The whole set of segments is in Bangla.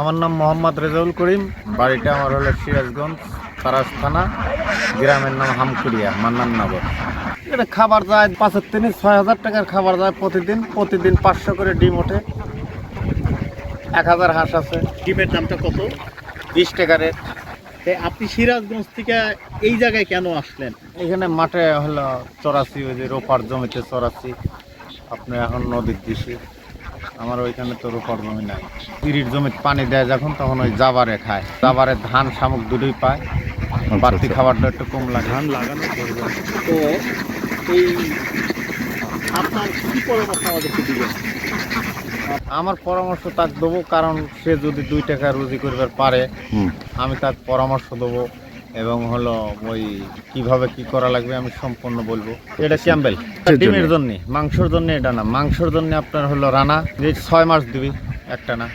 আমার নাম মোহাম্মদ রেজাউল করিম। বাড়িটা আমার হলো সিরাজগঞ্জ, তারাস থানা, গ্রামের নাম হামকুড়িয়া মান্নান নগর এটা খাবার যায় পাঁচের তিনি ছয় হাজার টাকার খাবার যায় প্রতিদিন। প্রতিদিন পাঁচশো করে ডিম ওঠে। এক হাজার হাঁস আছে। ডিমের দামটা কত? বিশ টাকা রেট আপনি সিরাজগঞ্জ থেকে এই জায়গায় কেন আসলেন? এখানে মাঠে হলো চড়াচ্ছি ওই যে রোপার জমিতে চড়াচ্ছি আপনি এখন নদীর দিছি আমার ওইখানে তো রোপার জমি নাই। পিরির জমিতে পানি দেয় যখন তখন ওই জাবারে খায়। জাবারে ধান শামুক দুটোই পায়। বাড়তি খাবারটা একটু কম লাগে। ধান লাগানো তো এই আপনার কি পরামর্শ আমাদেরকে দিবেন? আমার পরামর্শ তাক দেবো কারণ সে যদি দুই টাকা রুজি করবার পারে আমি তার পরামর্শ দেবো এবং হলো ওই কীভাবে কি করা লাগবে আমি সম্পূর্ণ বলব। এটা ক্যাম্বেল ডিমের জন্য মাংসর জন্য এটা না। মাংসর জন্য আপনার হলো রানা যে ছয় মাস দিবি একটা না।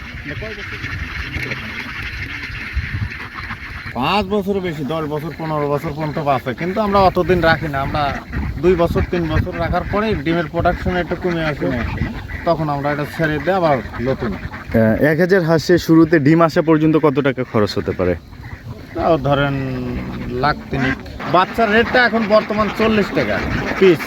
পাঁচ বছর বেশি দশ বছর পনেরো বছর পর্যন্ত বাঁচে কিন্তু আমরা অতদিন রাখি না আমরা দুই বছর তিন বছর রাখার পরে ডিমের প্রোডাকশন একটু কমে আসে। তখন আমরা এটা ছেড়ে দিই আবার নতুন। এক হাজার হাঁসে শুরুতে ডিম আসা পর্যন্ত কত টাকা খরচ হতে পারে? তাও ধরেন লাখ তিনি বাচ্চার রেটটা এখন বর্তমান চল্লিশ টাকা। পিস।